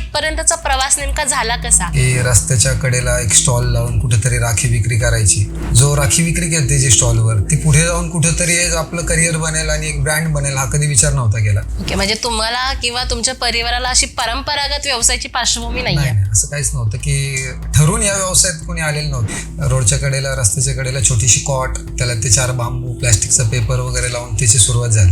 इथपर्यंतचा प्रवास नेमका झाला कसा? की रस्त्याच्या कडेला एक स्टॉल लावून कुठेतरी राखी विक्री करायची. जो राखी विक्री करते जी स्टॉलवर ती पुढे जाऊन कुठेतरी आपलं करिअर बनेल आणि एक ब्रँड बनेल हा कधी विचार नव्हता केला. ओके म्हणजे तुम्हाला किंवा तुमच्या परिवाराला अशी परंपरागत व्यवसायाची पार्श्वभूमी नाही नाहीये? नाही, असं काहीच नव्हतं की ठरून या व्यवसायात कोणी आलेलं नव्हतं. रोडच्या कडेला रस्त्याच्या कडेला छोटीशी कॉट त्याला ते चार बांबू प्लॅस्टिकचा पेपर वगैरे लावून त्याची सुरुवात झाली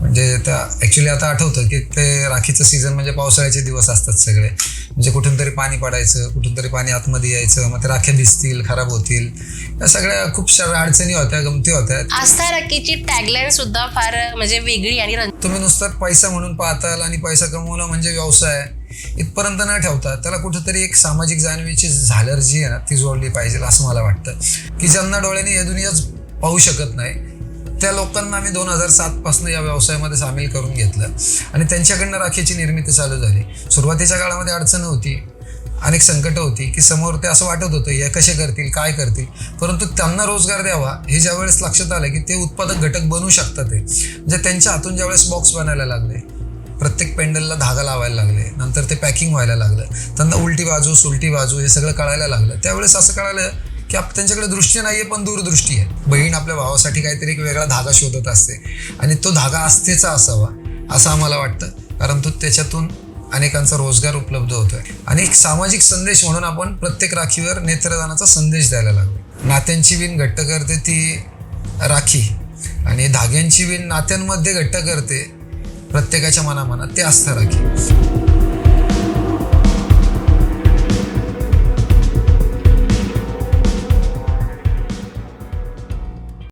म्हणजे त्या ॲक्च्युली आता आठवतं की ते राखीचं सीझन म्हणजे पावसाळ्याचे दिवस असतात सगळे. म्हणजे कुठून तरी पाणी पडायचं कुठून तरी पाणी आतमध्ये यायचं मग ते राख्या भिजतील खराब होतील. या सगळ्या खूप साऱ्या अडचणी होत्या गमती होत्या. आस्था रकीची टॅगलाईन सुद्धा फार म्हणजे वेगळी आणि तुम्ही नुसतं पैसा म्हणून पाहताल आणि पैसा कमवणं म्हणजे व्यवसाय. इथपर्यंत न ठेवता. त्याला कुठेतरी एक सामाजिक जाणीवेची झालर जी आहे ना ती जोडली पाहिजे असं मला वाटतं. की ज्यांना डोळ्याने हे दुनियाच पाहू शकत नाही त्या लोकांना आम्ही दोन हजार सातपासून या व्यवसायामध्ये सामील करून घेतलं. आणि त्यांच्याकडनं राखीची निर्मिती चालू झाली. सुरुवातीच्या काळामध्ये अडचण होती. अनेक संकटं होती की समोर ते असं वाटत होतं या कसे करतील? काय करतील? परंतु त्यांना रोजगार द्यावा हे ज्यावेळेस लक्षात आलं की ते उत्पादक घटक बनू शकतात ते. म्हणजे त्यांच्या हातून ज्यावेळेस बॉक्स बनायला लागले प्रत्येक पेंडलला धागा लावायला लागले नंतर ते पॅकिंग व्हायला लागलं त्यांना उलटी बाजू सुलटी बाजू हे सगळं कळायला लागलं. त्यावेळेस असं कळालं की आप त्यांच्याकडे दृष्टी नाही आहे पण दूरदृष्टी आहे. बहीण आपल्या भावासाठी काहीतरी एक वेगळा धागा शोधत असते आणि तो धागा आस्थेचा असावा असं आम्हाला वाटतं. कारण तो त्याच्यातून अनेकांचा रोजगार उपलब्ध होतोय. आणि एक सामाजिक संदेश म्हणून आपण प्रत्येक राखीवर नेत्रदानाचा संदेश द्यायला लागलो. नात्यांची विण घट्ट करते ती राखी आणि धाग्यांची विण नात्यांमध्ये घट्ट करते प्रत्येकाच्या मनामनात ते असतं राखी.